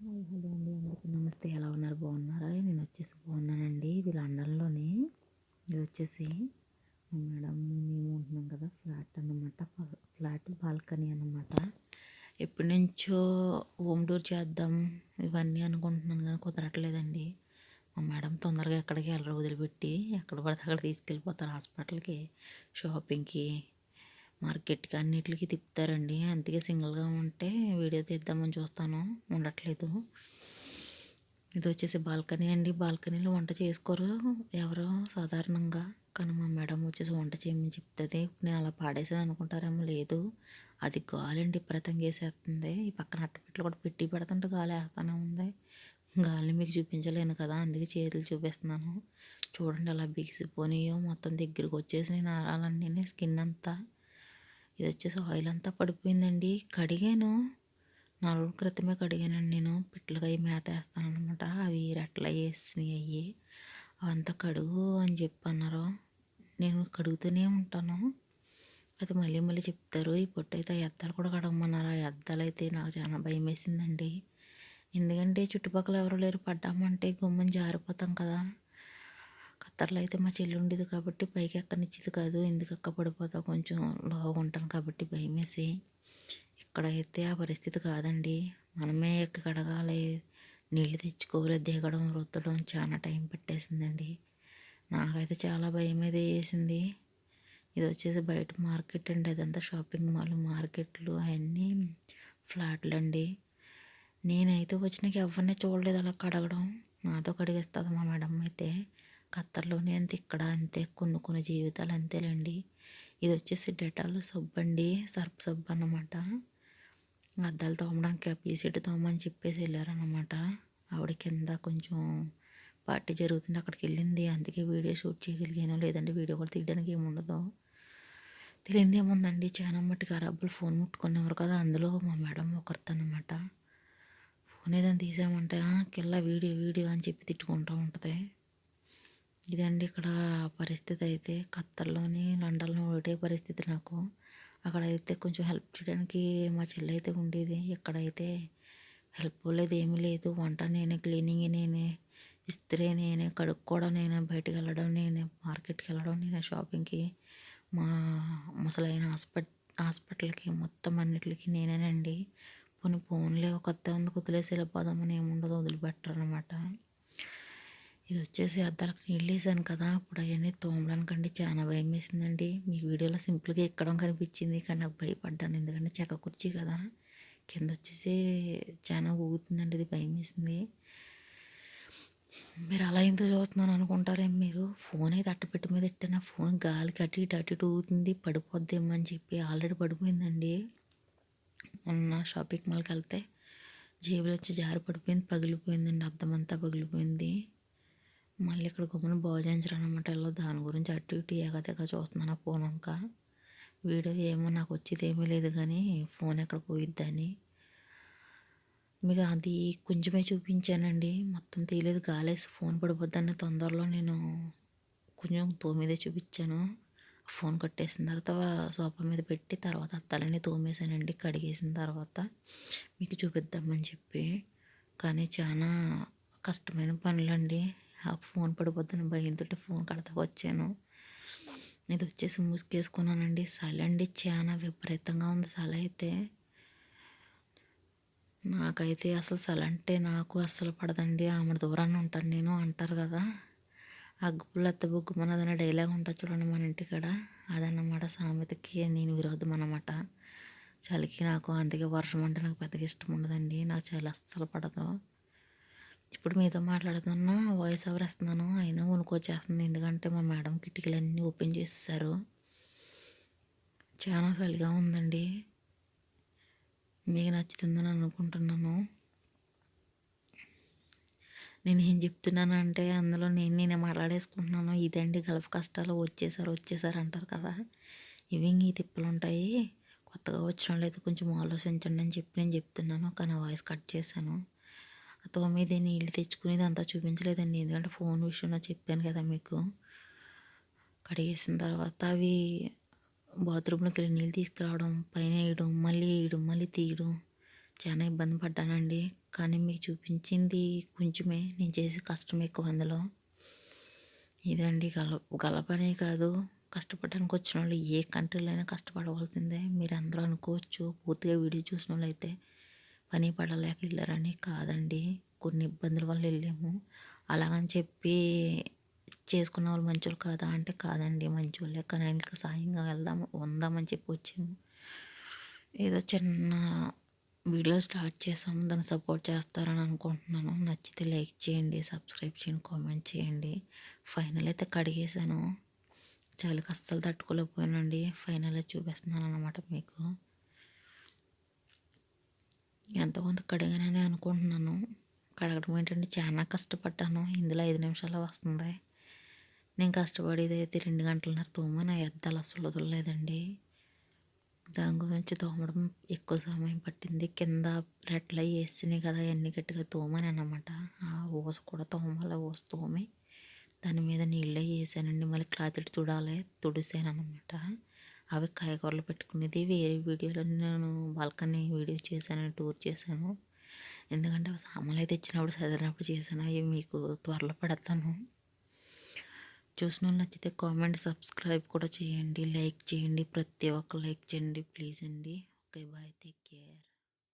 Hi hello అండి. అందరికీ నమస్తే. ఎలా ఉన్నారు? బాగున్నారా? నేను వచ్చేసి బాగున్నానండి. ఇది లండన్లోని. ఇది వచ్చేసి మేడం మేము ఉంటున్నాం కదా ఫ్లాట్ అన్నమాట. ఫ్లాట్ బాల్కనీ అన్నమాట. ఎప్పటి నుంచో హోమ్ టూర్ చేద్దాం ఇవన్నీ అనుకుంటున్నాను కానీ కుదరట్లేదండి. మా మేడం తొందరగా ఎక్కడికి వెళ్ళరు వదిలిపెట్టి ఎక్కడ పడితే అక్కడ తీసుకెళ్ళిపోతారు హాస్పిటల్కి షాపింగ్కి. మార్కెట్కి అన్నిటికి తిప్పుతారండి. అందుకే సింగిల్గా ఉంటే వీడియో తీద్దామని చూస్తాను. ఉండట్లేదు. ఇది వచ్చేసి బాల్కనీ అండి. బాల్కనీలో వంట చేసుకోరు ఎవరు? సాధారణంగా కానీ మా మేడం వచ్చేసి వంట చేయమని చెప్తుంది. నేను అలా పాడేసాను అనుకుంటారేమో లేదు. అది గాలండి. విపరీతంగా వేసేస్తుంది. ఈ పక్కన అట్టపెట్లు కూడా పెట్టి పెడుతుంటే గాలి వేస్తూనే ఉంది. గాలిని మీకు చూపించలేను కదా. అందుకే చేతులు చూపిస్తున్నాను. చూడండి అలా బిగిసిపోనియో మొత్తం దగ్గరికి వచ్చేసి నేను ఆరాలన్నీ స్కిన్ అంతా. ఇది వచ్చేసి ఆయిల్ అంతా పడిపోయిందండి. కడిగాను. నాలుగు క్రితమే కడిగానండి నేను. పిట్లకాయ అవి మేత వేస్తాను అనమాట అవి రెట్ల వేసినాయి అవి అవంతా కడుగు అని చెప్పి అన్నారు నేను కడుగుతూనే ఉంటాను. అది మళ్ళీ మళ్ళీ చెప్తారు. ఈ పొట్టు అయితే ఆ ఎద్దాలు కూడా కడగమన్నారు. ఆ ఎద్దాలు అయితే నాకు చాలా భయం వేసిందండి. ఎందుకంటే చుట్టుపక్కల ఎవరు లేరు. పడ్డామంటే గుమ్మని జారిపోతాం కదా. ఖత్తర్లో అయితే మా చెల్లి ఉండేది కాబట్టి పైకి ఎక్కనిచ్చేది కాదు. ఎందుకు ఎక్క పడిపోతా కొంచెం లోగా ఉంటాను కాబట్టి భయం వేసి ఇక్కడైతే ఆ పరిస్థితి కాదండి. మనమే ఎక్క కడగాలి నీళ్ళు తెచ్చుకోవాలి. దిగడం రుద్దడం చాలా టైం పెట్టేసిందండి. నాకైతే చాలా భయం అయితే వేసింది. ఇది వచ్చేసి బయట మార్కెట్ అండి. అదంతా షాపింగ్ మాల్ మార్కెట్లు అవన్నీ ఫ్లాట్లు అండి నేనైతే వచ్చినాక ఎవరిని చూడలేదు అలా కడగడం నాతో కడిగేస్తుంది మా మేడం అయితే. ఖత్తర్లోనే అంతే ఇక్కడ అంతే కొన్ని కొన్ని జీవితాలు అంతేలేండి. ఇది వచ్చేసి డెటాల్ సబ్బు అండి సర్ఫ్ సబ్బు అన్నమాట. అద్దాలు తోమడానికి పీసెట్ తోమని చెప్పేసి వెళ్ళారనమాట ఆవిడ కింద కొంచెం పార్టీ జరుగుతుంది అక్కడికి వెళ్ళింది. అందుకే వీడియో షూట్ చేయగలిగాను. లేదంటే వీడియో కూడా తీయడానికి ఏముండదు తెలియంది ఏముందండి? చాలా మట్టుకు అరబ్బులు ఫోన్ ముట్టుకునేవారు కదా. అందులో మా మేడం ఒకరితనమాట. ఫోన్ ఏదైనా తీసామంటే కిల్ల వీడియో వీడియో అని చెప్పి తిట్టుకుంటూ ఉంటుంది. ఇదండి ఇక్కడ పరిస్థితి అయితే కత్తర్లోని లండన్లో ఒకటే పరిస్థితి నాకు. అక్కడైతే కొంచెం హెల్ప్ చేయడానికి మా చెల్లి అయితే ఉండేది. ఇక్కడైతే హెల్ప్ లేదు ఏమీ లేదు. వంట నేనే క్లీనింగ్ నేనే ఇస్త్రీ నేనే కడుక్కోవడం నేనే బయటకు వెళ్ళడం నేనే మార్కెట్కి వెళ్ళడం నేనే షాపింగ్కి మా ముసలైన హాస్పిట హాస్పిటల్కి మొత్తం అన్నిటికి నేనేనండి. పోనీ ఫోన్లే ఒక అత్త ఉంది వదిలేసి వెళ్ళిపోదామని ఏముండదు వదిలిపెట్టరు అనమాట ఇది వచ్చేసి అద్దాలకు నీళ్ళు వేసాను కదా ఇప్పుడు అవన్నీ తోమడానికండి చాలా భయం వేసిందండి మీకు వీడియోలో సింపుల్గా ఎక్కడం కనిపించింది కానీ నాకు భయపడ్డాను. ఎందుకంటే చెక్క కుర్చీ కదా కింద వచ్చేసి చాలా ఊగుతుందండి ఇది భయం వేసింది మీరు అలా ఎందుకు చూస్తున్నాను అనుకుంటారేం మీరు? ఫోన్ అయితే అట్టపెట్టి మీద పెట్టిన. ఫోన్ గాలికి అటు ఇటు అటు ఇటు ఊగుతుంది పడిపోద్దేమో అని చెప్పి ఆల్రెడీ పడిపోయిందండి. మొన్న షాపింగ్ మాల్కి వెళ్తే జేబులో వచ్చి జారి పడిపోయింది పగిలిపోయిందండి అర్థమంతా పగిలిపోయింది. మళ్ళీ ఇక్కడ గమ్మున బాగు అనమాట ఇలా దాని గురించి అటు ఇటు ఏకదగా చూస్తున్నాను ఆ ఫోన్ అంక వీడియో ఏమో నాకు వచ్చేది ఏమీ లేదు కానీ ఫోన్ ఎక్కడ పోయిద్దని మీకు అది కొంచెమే చూపించానండి. మొత్తం తీయలేదు గాలేసి ఫోన్ పడిపోద్దని తొందరలో నేను కొంచెం తోమీదే చూపించాను. ఫోన్ కట్టేసిన తర్వాత సోఫా మీద పెట్టి తర్వాత అత్తాలన్నీ తోమేసానండి కడిగేసిన తర్వాత. మీకు చూపిద్దామని చెప్పి. కానీ చాలా కష్టమైన పనులండి. ఆ ఫోన్ పడిపోద్దని భయంతో ఫోన్ కడతాకు వచ్చాను. ఇది వచ్చేసి ముసుకేసుకున్నానండి చలి అండి చాలా విపరీతంగా ఉంది సల అయితే. నాకైతే అసలు సల అంటే నాకు అస్సలు పడదండి. ఆమె దూరాన్ని ఉంటాను నేను అంటారు కదా. అగ్గుపుల్ల అత్త బొగ్గుమన్నదన్న డైలాగ్ ఉంటుంది చూడండి మన ఇంటికాడ. అదన్నమాట సామెతకి నేను విరోధం అనమాట చలికి నాకు అందుకే వర్షం అంటే నాకు పెద్దగా ఇష్టం ఉండదండి. నాకు చలి అస్సలు పడదు. ఇప్పుడు మీతో మాట్లాడుతున్నా వాయిస్ ఓవర్ వస్తున్నాను. అయినా వణుకొచ్చేస్తుంది. ఎందుకంటే మా మేడం కిటికీలన్నీ ఓపెన్ చేసేసారు. చాలా చలిగా ఉందండి. మీకు నచ్చుతుందని అనుకుంటున్నాను. నేను ఏం చెప్తున్నానంటే అందులో నేను నేనే మాట్లాడేసుకుంటున్నాను. ఇదండి గల్ఫ్ కష్టాలు. వచ్చేసారు వచ్చేసారు అంటారు కదా. ఇవి ఈ తిప్పలు ఉంటాయి కొత్తగా వచ్చిన లేదు కొంచెం ఆలోచించండి అని చెప్పి నేను చెప్తున్నాను. కానీ వాయిస్ కట్ చేశాను. తోమేది నీళ్ళు తెచ్చుకునేది అంతా చూపించలేదండి. ఎందుకంటే ఫోన్ విషయంలో చెప్పాను కదా మీకు. కడిగేసిన తర్వాత అవి బాత్రూంలోకి వెళ్ళి నీళ్ళు తీసుకురావడం పైన వేయడం మళ్ళీ వేయడం మళ్ళీ తీయడం చాలా ఇబ్బంది పడ్డానండి. కానీ మీకు చూపించింది కొంచెమే. నేను చేసే కష్టం ఎక్కువ అందులో. ఇదండి గల గలపనే కాదు. కష్టపడడానికి వచ్చిన వాళ్ళు ఏ కంట్రీలో అయినా కష్టపడవలసిందే. మీరు అందరూ అనుకోవచ్చు. పూర్తిగా వీడియో చూసిన వాళ్ళు అయితే పని పడలేక వెళ్ళారని కాదండి. కొన్ని ఇబ్బందుల వల్ల వెళ్ళాము. అలాగని చెప్పి చేసుకున్న వాళ్ళు మంచోళ్ళు కాదా అంటే కాదండి. మంచోళ్ళే. కానీ ఆయనకి సాయంగా వెళ్దాం ఉందామని చెప్పి వచ్చాము. ఏదో చిన్న వీడియో స్టార్ట్ చేసాము. దాన్ని సపోర్ట్ చేస్తారని అనుకుంటున్నాను. నచ్చితే లైక్ చేయండి సబ్స్క్రైబ్ చేయండి కామెంట్ చేయండి. ఫైనల్ అయితే కడిగేసాను చలికి అస్సలు తట్టుకోలేకపోయానండి. ఫైనల్ చూపిస్తున్నాను అనమాట మీకు. ఎంతో కొంత కడిగానని అనుకుంటున్నాను. కడగడం ఏంటంటే చాలా కష్టపడ్డాను. ఇందులో ఐదు నిమిషాలు వస్తుంది. నేను కష్టపడేది అయితే రెండు గంటలన్నర తోమ నా ఎద్దాలు అసలు వదలలేదండి. దాని గురించి తోమడం ఎక్కువ సమయం పట్టింది. కింద రెట్ల వేసినాయి కదా అన్ని గట్టిగా తోమని అన్నమాట ఆ ఊస కూడా తోమాలి ఊస తోమి దాని మీద నీళ్ళే వేసానండి. మళ్ళీ క్లాత్ తుడాలి తుడిసాను అనమాట అవి కాయగూరలు పెట్టుకునేది వేరే వీడియోలో నేను బాల్కనీ వీడియో చేశాను టూర్ చేశాను. ఎందుకంటే సామాన్లు అయితే ఇచ్చినప్పుడు చదివినప్పుడు చేశాను. అవి మీకు త్వరలో పెడతాను. చూసిన వాళ్ళు నచ్చితే కామెంట్ సబ్స్క్రైబ్ కూడా చేయండి. లైక్ చేయండి. ప్రతి ఒక్క లైక్ చేయండి. ప్లీజ్ అండి. Okay bye take care